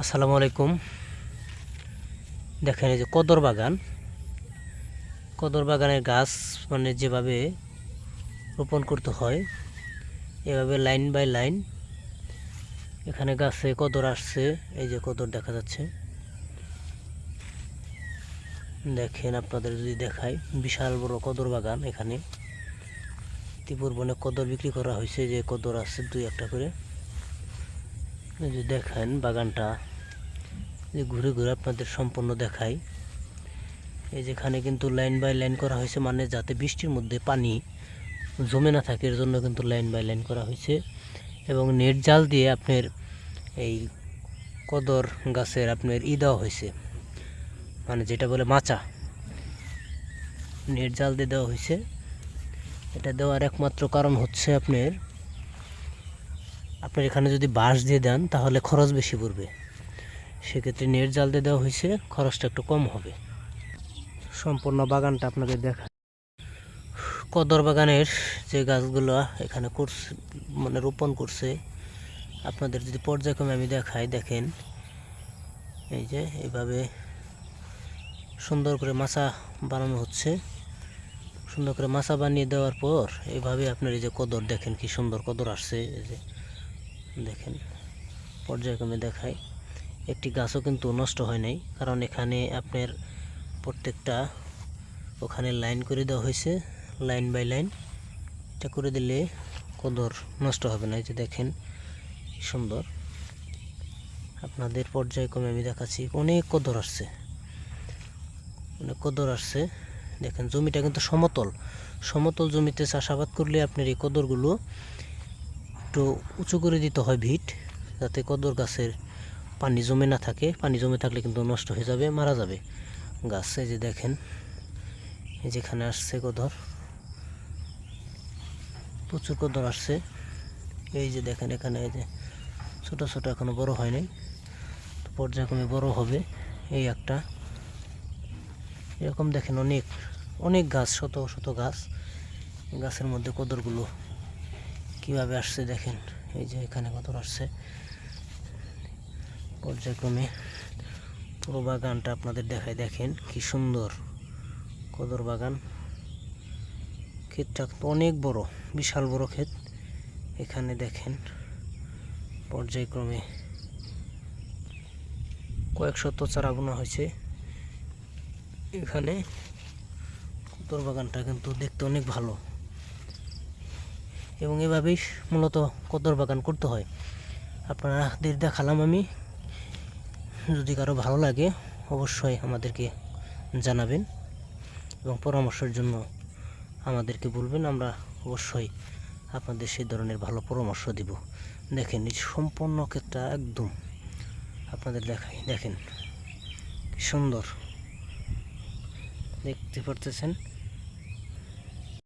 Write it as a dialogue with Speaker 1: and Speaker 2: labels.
Speaker 1: আসসালামু আলাইকুম। দেখেন এই যে কদর বাগান। কদর বাগানের গাছ মানে যেভাবে রোপণ করতে হয়, এভাবে লাইন বাই লাইন এখানে গাছে কদর আসছে, এই যে কদর দেখা যাচ্ছে। দেখেন আপনাদের যদি দেখাই, বিশাল বড় কদর বাগান এখানে। ইতিপূর্বে অনেক কদর বিক্রি করা হয়েছে, যে কদর আছে দুই একটা করে। এই যে দেখেন বাগানটা, যে ঘুরে ঘুরে আপনাদের সম্পূর্ণ দেখাই। এই যেখানে কিন্তু লাইন বাই লাইন করা হয়েছে মানে যাতে বৃষ্টির মধ্যে পানি জমে না থাকে, এর জন্য কিন্তু লাইন বাই লাইন করা হয়েছে। এবং নেট জাল দিয়ে আপনার এই কদর গাছের আপনার ই দেওয়া হয়েছে মানে যেটা বলে মাচা। নেট জাল দিয়ে দেওয়া হয়েছে। এটা দেওয়ার একমাত্র কারণ হচ্ছে আপনার আপনার এখানে যদি বাঁশ দিয়ে দেন, তাহলে খরচ বেশি পড়বে। সেক্ষেত্রে নেট জাল দিয়ে দেওয়া হয়েছে, খরচটা একটু কম হবে। সম্পূর্ণ বাগানটা আপনাদের দেখা কদর বাগানের যে গাছগুলো এখানে করছে মানে রোপণ করছে, আপনাদের যদি পর্যায়ক্রমে আমি দেখাই, দেখেন। এই যে এইভাবে সুন্দর করে মাচা বানানো হচ্ছে। সুন্দর করে মাচা বানিয়ে দেওয়ার পর এইভাবে আপনার এই যে কদর, দেখেন কি সুন্দর কদর আসছে। এই যে দেখেন, পর্যায়ক্রমে দেখায় একটি গাছও কিন্তু নষ্ট হয় নাই, কারণ এখানে আপনার প্রত্যেকটা ওখানে লাইন করে দেওয়া হয়েছে, লাইন বাই লাইন। এটা করে দিলে কদর নষ্ট হবে না, এই যে দেখেন সুন্দর। আপনাদের পর্যায়ক্রমে আমি দেখাচ্ছি, অনেক কদর আসছে। অনেক কদর আসছে। দেখেন, জমিটা কিন্তু সমতল। সমতল জমিতে চাষাবাদ করলে আপনার এই কদরগুলো একটু উঁচু করে দিতে হয় ভিট, যাতে কদর গাছের পানি জমে না থাকে। পানি জমে থাকলে কিন্তু নষ্ট হয়ে যাবে, মারা যাবে গাছ। যে দেখেন যেখানে আসছে কদর, প্রচুর কদর আসছে। এই যে দেখেন এখানে, এই যে ছোটো ছোটো এখনও বড় হয় নাই। তো পর্যায়ক্রমে বড় হবে এই একটা। এরকম দেখেন অনেক অনেক গাছ, শত শত গাছ। গাছের মধ্যে কদরগুলো কীভাবে আসছে দেখেন, এই যে এখানে কদর আসছে। পর্যায়ক্রমে পুরো বাগানটা আপনাদের দেখায়, দেখেন কি সুন্দর। কদর বাগান। ক্ষেতটা অনেক বড়, বিশাল বড় ক্ষেত। এখানে দেখেন পর্যায়ক্রমে কয়েক শত চারা বোনা হয়েছে। এখানে কদর বাগানটা কিন্তু দেখতে অনেক ভালো। এবং এভাবেই মূলত কদর বাগান করতে হয়। আপনাদের দেখালাম আমি। যদি কারও ভালো লাগে, অবশ্যই আমাদেরকে জানাবেন এবং পরামর্শের জন্য আমাদেরকে বলবেন। আমরা অবশ্যই আপনাদের সেই ধরনের ভালো পরামর্শ দিব। দেখেন, এই সম্পূর্ণ ক্ষেতটা একদম আপনাদের দেখাই, দেখেন, কি সুন্দর। দেখতে পারতেছেন?